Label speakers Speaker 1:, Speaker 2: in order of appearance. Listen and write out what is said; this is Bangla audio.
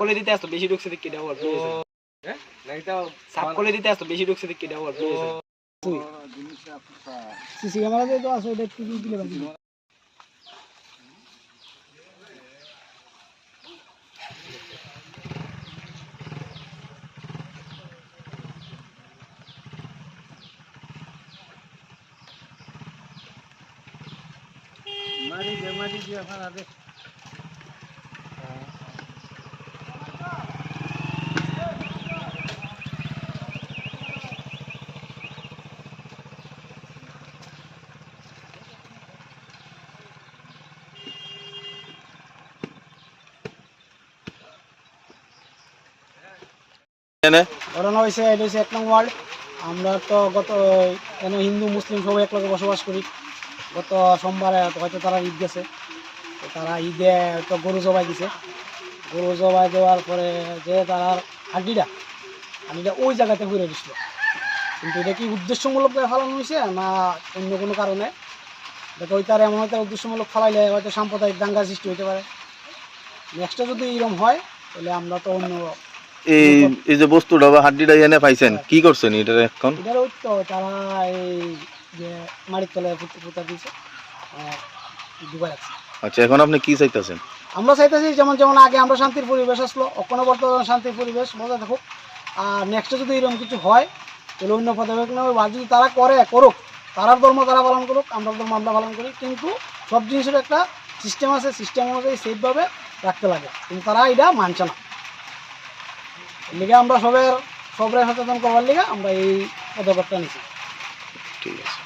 Speaker 1: করে দিতে আসতো বেশি ঢুকছে দিকে এটা অল্প করে দিতে আসতো বেশি ঢুকছে দিকে এটা অল্প
Speaker 2: সিসি ক্যামেরা তো আছে ওটা একটু দিলে বাকি ওয়ার্ল্ড আমরা তো গত কেন হিন্দু, মুসলিম সবাই এক লগে বসবাস করি। গত সোমবারে হয়তো তারা ঈদ গেছে। তারা ঈদে তো গরু জবাই দিছে। গরু জবাই দেওয়ার পরে যে তারা হাড্ডিটা হাড্ডিটা ওই জায়গাতে ঘুরে দিছিল। কিন্তু এটা কি উদ্দেশ্যমূলক ফালানো হয়েছে না অন্য কোনো কারণে? দেখো ওই তার এমন হয়তো উদ্দেশ্যমূলক ফালাইলে হয়তো সাম্প্রদায়িক দাঙ্গার সৃষ্টি হতে পারে। নেক্সটে যদি এরকম হয়, তাহলে আমরা তো অন্য
Speaker 3: এই এই যে বস্তুটা বা হাড্ডিটা এনে পাইছেন কি করছেন এটা এখন?
Speaker 2: তো তারা এই যে মাটির তলায় পুঁতে দিয়েছে ডুবাই রাখছে
Speaker 3: আচ্ছা এখন আপনি কি চাইতেছেন?
Speaker 2: আমরা চাইতেছি যেমন যেমন আগে আমরা শান্তির পরিবেশ আসলো অক্ষণ বর্তমান শান্তির পরিবেশ বজায় থাকুক আর নেক্সটে যদি এরকম কিছু হয় তাহলে অন্য পদক্ষেপ নেবে বা যদি তারা করে করুক তারার ধর্ম তারা পালন করুক আমরা ধর্ম আমরা পালন করি কিন্তু সব জিনিসের একটা সিস্টেম আছে সিস্টেম অনুযায়ী সেফভাবে রাখতে লাগে। কিন্তু তারা এটা মানছে না। লিগে আমরা সবের সবরে সচেতন করবার লিগে আমরা এই পদক্ষেপটা নিচ্ছি
Speaker 3: ঠিক আছে।